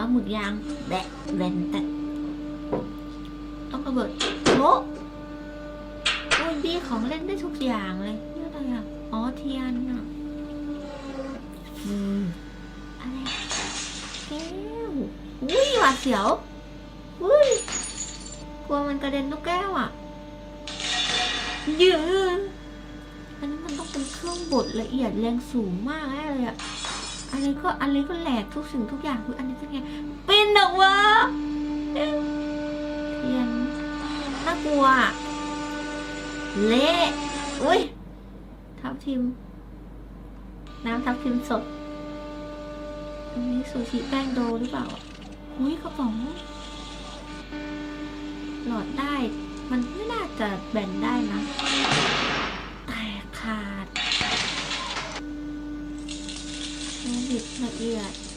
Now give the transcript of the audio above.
ลาหมึกยางแบะแบนแตกต้องระเบิดโอ้โอ้ยดีของเล่นได้ทุกอย่างเลยนี่อะไรอะอ๋อเทียนอะอืมอะไรแก้วอุ้ยหวาดเสียวอุ้ยกลัวมันกระเด็นลูกแก้วอะยืนอันนี้มันต้องเป็นเครื่องบดละเอียดแรงสูงมากแน่เลยอะ อะไรก็อะไรก็แหลกทุกสิ่งทุกอย่างคืออันนี้เป็นไงเป็นหรอวะเอ๊ะเทียนน่ากลัวเละอุ้ยทับทิม น้ำทับทิมสดอันนี้ซูชิแป้งโดหรือเปล่าอุ้ยกระป๋องหลอดได้ มันไม่น่าจะแบ่งได้นะ กขา